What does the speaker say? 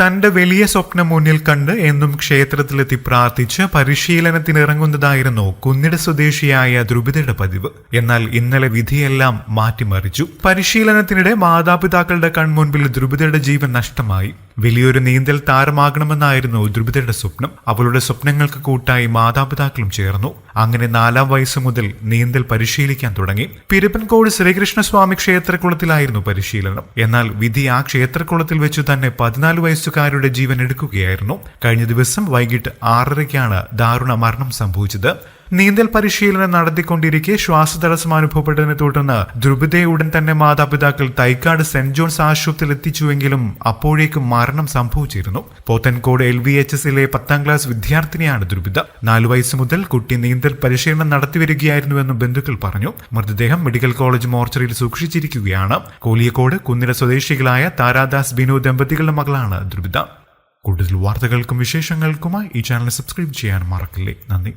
തന്റെ വലിയ സ്വപ്നം മുന്നിൽ കണ്ട് എന്നും ക്ഷേത്രത്തിലെത്തി പ്രാർത്ഥിച്ച് പരിശീലനത്തിനിറങ്ങുന്നതായിരുന്നു കുന്നിട സ്വദേശിയായ ദ്രുപിതയുടെ പതിവ്. എന്നാൽ ഇന്നലെ വിധിയെല്ലാം മാറ്റിമറിച്ചു. പരിശീലനത്തിനിടെ മാതാപിതാക്കളുടെ കൺമുൻപിൽ ദ്രുപിതയുടെ ജീവൻ നഷ്ടമായി. വലിയൊരു നീന്തൽ താരമാകണമെന്നായിരുന്നു ദ്രുപിതയുടെ സ്വപ്നം. അവളുടെ സ്വപ്നങ്ങൾക്ക് കൂട്ടായി മാതാപിതാക്കളും ചേർന്നു. അങ്ങനെ നാലാം വയസ്സ് മുതൽ നീന്തൽ പരിശീലിക്കാൻ തുടങ്ങി. പിരപ്പൻകോട് ശ്രീകൃഷ്ണസ്വാമി ക്ഷേത്രക്കുളത്തിലായിരുന്നു പരിശീലനം. എന്നാൽ വിധി ആ ക്ഷേത്രക്കുളത്തിൽ വെച്ച് തന്നെ പതിനാല് വയസ്സുകാരുടെ ജീവൻ എടുക്കുകയായിരുന്നു. കഴിഞ്ഞ ദിവസം വൈകിട്ട് ആറരയ്ക്കാണ് ദാരുണ മരണം സംഭവിച്ചത്. നീന്തൽ പരിശീലനം നടത്തിക്കൊണ്ടിരിക്കെ ശ്വാസതടസ്സം അനുഭവപ്പെട്ടതിനെ തുടർന്ന് ധ്രുപദയെ ഉടൻ തന്നെ മാതാപിതാക്കൾ തൈക്കാട് സെന്റ് ജോൺസ് ആശുപത്രിയിൽ എത്തിച്ചുവെങ്കിലും അപ്പോഴേക്കും മരണം സംഭവിച്ചിരുന്നു. പോത്തൻകോട് എൽ വി എച്ച് എസിലെ പത്താം ക്ലാസ് വിദ്യാർത്ഥിനിയാണ് ദ്രുപിത നാലു വയസ്സ് മുതൽ കുട്ടി നീന്തൽ പരിശീലനം നടത്തിവരികയായിരുന്നുവെന്നും ബന്ധുക്കൾ പറഞ്ഞു. മൃതദേഹം മെഡിക്കൽ കോളേജ് മോർച്ചറിയിൽ സൂക്ഷിച്ചിരിക്കുകയാണ്. കോലിയക്കോട് കുന്നിര സ്വദേശികളായ താരാദാസ് ബിനു ദമ്പതികളുടെ മകളാണ് ദ്രുപിത കൂടുതൽ വാർത്തകൾക്കും വിശേഷങ്ങൾക്കുമായി ഈ ചാനൽ സബ്സ്ക്രൈബ് ചെയ്യാൻ മറക്കില്ലേ. നന്ദി.